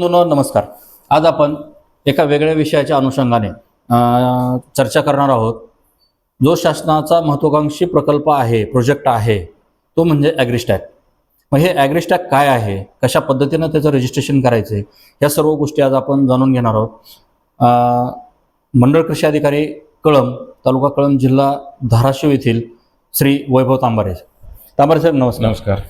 बंधूंनो नमस्कार. आज आपण एका वेगळ्या विषयाच्या अनुषंगाने चर्चा करणार आहोत. जो शासनाचा महत्त्वाकांक्षी प्रकल्प आहे प्रोजेक्ट आहे तो म्हणजे ॲग्रिस्टॅक मग हे ॲग्रिस्टॅक काय आहे? कशा पद्धतीनं त्याचं रजिस्ट्रेशन करायचं आहे या सर्व गोष्टी आज आपण जाणून घेणार आहोत. मंडळ कृषी अधिकारी कळम तालुका कळम जिल्हा धाराशिव येथील श्री वैभव तांबारे. तांबारे साहेब नमस्कार. नमस्कार.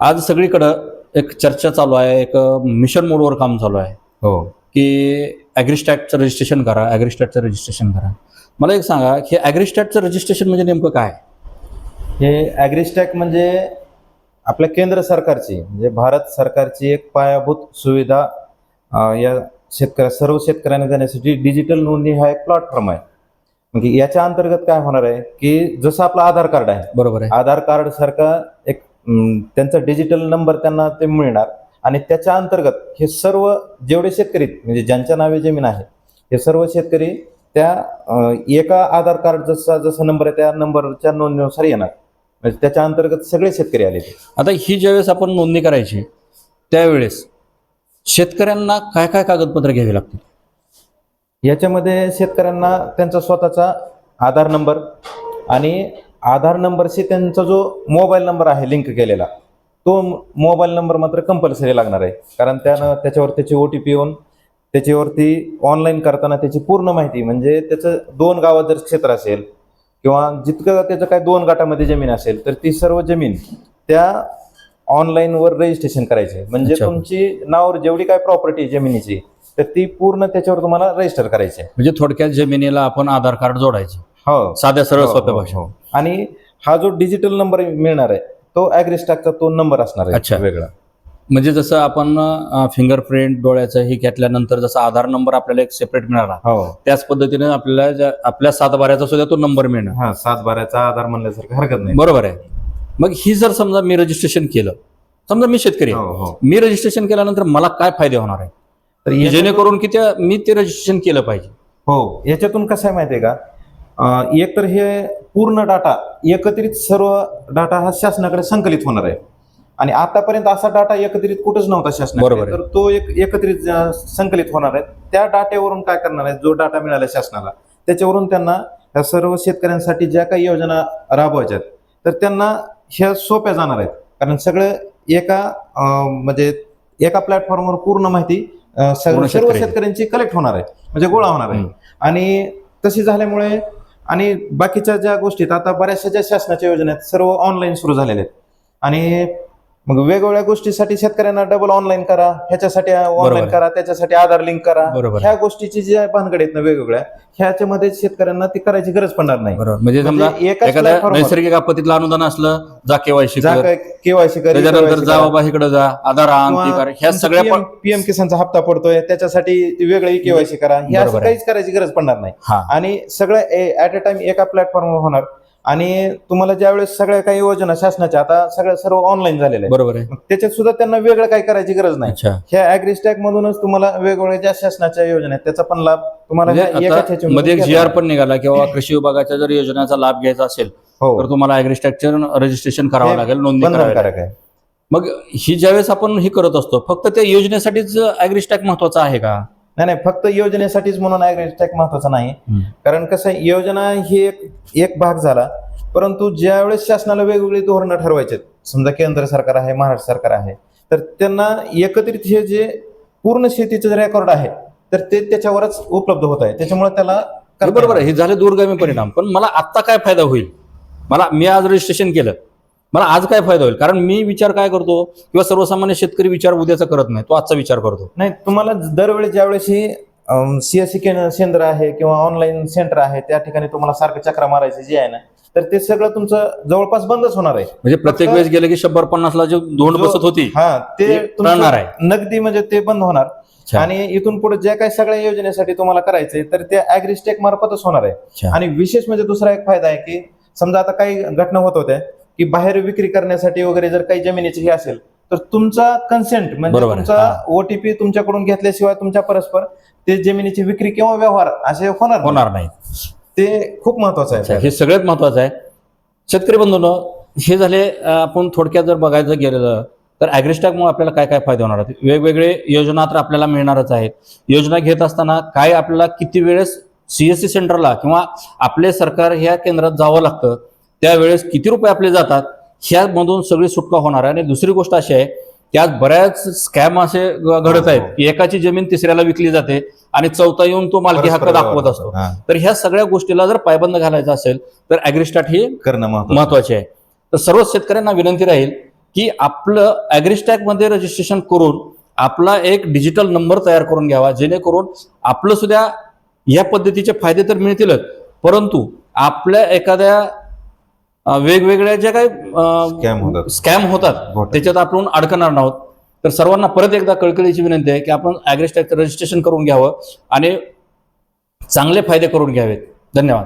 आज सगळीकडं एक चर्चा चालू आहे एक मिशन मोडवर काम चालू आहे. हो. की ॲग्रिस्टॅटचं रजिस्ट्रेशन करा ॲग्रिस्टॅटचं रजिस्ट्रेशन करा. मला एक सांगा की ॲग्रिस्टॅटचं रजिस्ट्रेशन म्हणजे नेमकं काय? हे ॲग्रिस्टॅक म्हणजे आपल्या केंद्र सरकारची म्हणजे भारत सरकारची एक पायाभूत सुविधा अं, या शेतकऱ्या सर्व शेतकऱ्यांना देण्यासाठी डिजिटल नोंदणी हा एक प्लॅटफॉर्म आहे. म्हणजे याच्या अंतर्गत काय होणार आहे की जसं आपलं आधार कार्ड आहे. बरोबर आहे. आधार कार्ड सारखा एक त्यांचा डिजिटल नंबर त्यांना ते मिळणार. आणि त्याच्या अंतर्गत हे सर्व जेवढे शेतकरी म्हणजे ज्यांच्या नावे जमीन आहे हे सर्व शेतकरी त्या एका आधार कार्ड जसा जसा नंबर आहे त्या नंबरच्या नोंदणीनुसार येणार. म्हणजे त्याच्या अंतर्गत सगळे शेतकरी आले आता ही ज्यावेळेस आपण नोंदणी करायची त्यावेळेस शेतकऱ्यांना काय काय कागदपत्र घ्यावी लागतील? याच्यामध्ये शेतकऱ्यांना त्यांचा स्वतःचा आधार नंबर आणि आधार नंबरशी त्यांचा जो मोबाईल नंबर आहे लिंक केलेला तो मोबाईल नंबर मात्र कंपल्सरी लागणार आहे कारण त्यानं त्याच्यावर त्याची ओ टी पी येऊन त्याच्यावरती ऑनलाईन करताना त्याची पूर्ण माहिती म्हणजे त्याचं दोन गावात जर क्षेत्र असेल किंवा जितकं त्याचं काय दोन गटामध्ये जमीन असेल तर ती सर्व जमीन त्या ऑनलाईनवर रजिस्ट्रेशन करायचे म्हणजे. तुमची नावावर जेवढी काय प्रॉपर्टी जमिनीची तर ती पूर्ण त्याच्यावर तुम्हाला रजिस्टर करायची आहे. म्हणजे थोडक्यात जमिनीला आपण आधार कार्ड जोडायचं हो. साध्या सरळ हो, सोप्या हो, भाषा हो. आणि हा जो डिजिटल नंबर मिळणार आहे तो ॲग्रिस्टॅकचा तो नंबर असणार अच्छा. आहे वेगळा. म्हणजे जसं आपण फिंगरप्रिंट डोळ्याचं हे घेतल्यानंतर जसा आधार नंबर आपल्याला एक सेपरेट मिळाला हो. त्याच पद्धतीने आपल्याला आपल्या सात बाऱ्याचा सुद्धा तो नंबर मिळणार. हा सात बाराचा आधार म्हणल्यासारखं हरकत नाही. बरोबर आहे. मग ही जर समजा मी रजिस्ट्रेशन केलं समजा मी शेतकरी. हो हो. मी रजिस्ट्रेशन केल्यानंतर मला काय फायदे होणार आहे? तर जेणेकरून की त्या मी ते रजिस्ट्रेशन केलं पाहिजे. हो याच्यातून कसं आहे माहितीये का? अं, एक तर हे पूर्ण डाटा एकत्रित सर्व डाटा हा शासनाकडे संकलित होणार आहे. आणि आतापर्यंत असा डाटा एकत्रित कुठंच नव्हता शासनाकडे. तर तो एक एकत्रित संकलित होणार आहे. त्या डाट्यावरून काय करणार आहे? जो डाटा मिळाला शासनाला त्याच्यावरून त्यांना ह्या सर्व शेतकऱ्यांसाठी ज्या काही योजना राबवायच्या आहेत तर त्यांना ह्या सोप्या जाणार आहेत. कारण सगळं एका म्हणजे एका प्लॅटफॉर्मवर पूर्ण माहिती सर्व. शेतकऱ्यांची कलेक्ट होणार आहे. म्हणजे गोळा होणार आहे. आणि तशी झाल्यामुळे आणि बाकीच्या ज्या गोष्टीत आता बऱ्याचशा ज्या शासनाच्या योजना आहेत सर्व ऑनलाईन सुरू झालेल्या आहेत. आणि मग वेगवेगळ्या गोष्टीसाठी शेतकऱ्यांना डबल ऑनलाईन करा ह्याच्यासाठी ऑनलाईन. करा त्याच्यासाठी आधार लिंक करा. ह्या गोष्टीची ज्या भानगड आहेत ना वेगवेगळ्या ह्याच्यामध्ये शेतकऱ्यांना ती करायची गरज पडणार नाही. म्हणजे समजा म्हणजे एकाच एखाद्या नैसर्गिक आपत्तीतलं अनुदान असलं जा केवायसी जा कर केवायसी कर त्याच्यानंतर जा बाबा इकडे जा आधार ह्या सगळ्या पीएम किसानचा हप्ता पडतोय त्याच्यासाठी वेगळी केवायसी करा. हे आहे. काहीच करायची गरज पडणार नाही. आणि सगळं ऍट अ टाइम एका प्लॅटफॉर्मवर होणार. आणि तुम्हाला ज्यावेळेस सगळ्या काही योजना शासनाच्या आता सगळं सर्व ऑनलाईन झालेलं आहे बरोबर आहे. त्याच्यात सुद्धा त्यांना वेगळं काही करायची गरज नाही. अच्छा. ह्या अॅग्रिस्टॅक मधूनच तुम्हाला वेगवेगळ्या ज्या शासनाच्या योजना आहेत त्याचा पण लाभ तुम्हाला म्हणजे एकाच आता ह्याच्यामधून मध्ये एक जी आर. पण निघाला किंवा कृषी विभागाच्या जर योजनेचा लाभ घ्यायचा असेल तर हो तुम्हाला ॲग्रिस्ट्रक्चर रजिस्ट्रेशन करावं हे लागेल नोंदणी करावी लागेल. बंधनकारक आहे. मग ही ज्यावेळेस आपण हे करत असतो फक्त त्या योजनेसाठीच ॲग्रिस्टॅक महत्त्वाचा आहे का? नाही नाही फक्त योजनेसाठीच म्हणून ॲग्रिस्टॅक महत्त्वाचा नाही. हम्म. कारण कसं आहे योजना ही एक एक भाग झाला. परंतु ज्यावेळेस शासनाला वेगवेगळी धोरणं ठरवायचे समजा केंद्र सरकार आहे महाराष्ट्र सरकार आहे तर त्यांना एकत्रित हे जे पूर्ण शेतीचं जे रेकॉर्ड आहे तर ते त्याच्यावरच उपलब्ध होत आहे. त्याच्यामुळे त्याला बरोबर आहे. हे झाले दूरगामी परिणाम. पण मला आत्ता काय फायदा होईल? मला मी आज रजिस्ट्रेशन केलं. मला आज काय फायदा होईल? कारण मी विचार काय करतो? किंवा सर्वसामान्य शेतकरी विचार उद्याचा करत नाही तो आजचा विचार करतो. नाही तुम्हाला दरवेळी ज्यावेळेस ही सीएससी केंद्र आहे किंवा ऑनलाईन सेंटर आहे त्या ठिकाणी तुम्हाला सारखं चक्रा मारायची जे आहे ना तर ते सगळं तुमचं जवळपास बंदच होणार आहे म्हणजे प्रत्येक वेळेस गेले की शंभर पन्नासला जो जो- बसत होती हा ते टळणार आहे. नगदी म्हणजे ते बंद होणार. आणि इथून पुढे ज्या काही सगळ्या योजनेसाठी तुम्हाला करायचंय तर ते अॅग्रिस्टेक मार्फतच होणार आहे. आणि विशेष म्हणजे दुसरा एक फायदा आहे की समजा आता काही घटना होत होत्या की बाहेर विक्री करण्यासाठी वगैरे जर काही जमिनीची हे असेल तर तुमचा कन्सेंट म्हणजे बरोबर आहे. तुमचा हा. ओटीपी तुमच्याकडून घेतल्याशिवाय तुमच्या परस्पर ते जमिनीची विक्री किंवा व्यवहार असे होणार नाही. होणार नाही. ते खूप महत्वाचं अच्छा, आहे हे सगळ्यात महत्वाचं आहे. शेतकरी बंधूंनो हे झाले अं, आपण थोडक्यात जर बघायचं गेलेलं तर ॲग्रिस्टॅकमुळे आपल्याला काय काय फायदे होणार आहेत? वेगवेगळे योजना तर आपल्याला मिळणारच आहेत. योजना घेत असताना काय आपल्याला किती वेळेस सीएससी सेंटरला किंवा आपले सरकार ह्या केंद्रात जावं लागतं? त्यावेळेस किती रुपये आपले जातात? ह्यामधून सगळी सुटका होणार आहे. आणि दुसरी गोष्ट अशी आहे की आज बऱ्याच स्कॅम असे घडत आहेत की एकाची जमीन तिसऱ्याला विकली जाते आणि चौथा येऊन तो मालकी हक्क दाखवत. असतो. तर ह्या सगळ्या गोष्टीला जर पायबंद घालायचा असेल तर ॲग्रिस्टार्ट ही करणं महत्वाचं आहे. तर सर्व शेतकऱ्यांना विनंती राहील की आपलं ॲग्रिस्टॅकमध्ये रजिस्ट्रेशन करून आपला एक डिजिटल नंबर तयार करून घ्यावा. जेणेकरून आपलं सुद्धा या पद्धतीचे फायदे तर मिळतीलच. परंतु आपल्या एखाद्या वेगवेगळ्या ज्या काही स्कॅम होतात. स्कॅम होतात घोटाळे. त्याच्यात आपण अडकणार नाहोत. तर सर्वांना परत एकदा कळकळीची विनंती आहे की आपण ॲग्रिस्टॅकचं रजिस्ट्रेशन करून घ्यावं आणि चांगले फायदे करून घ्यावेत. धन्यवाद.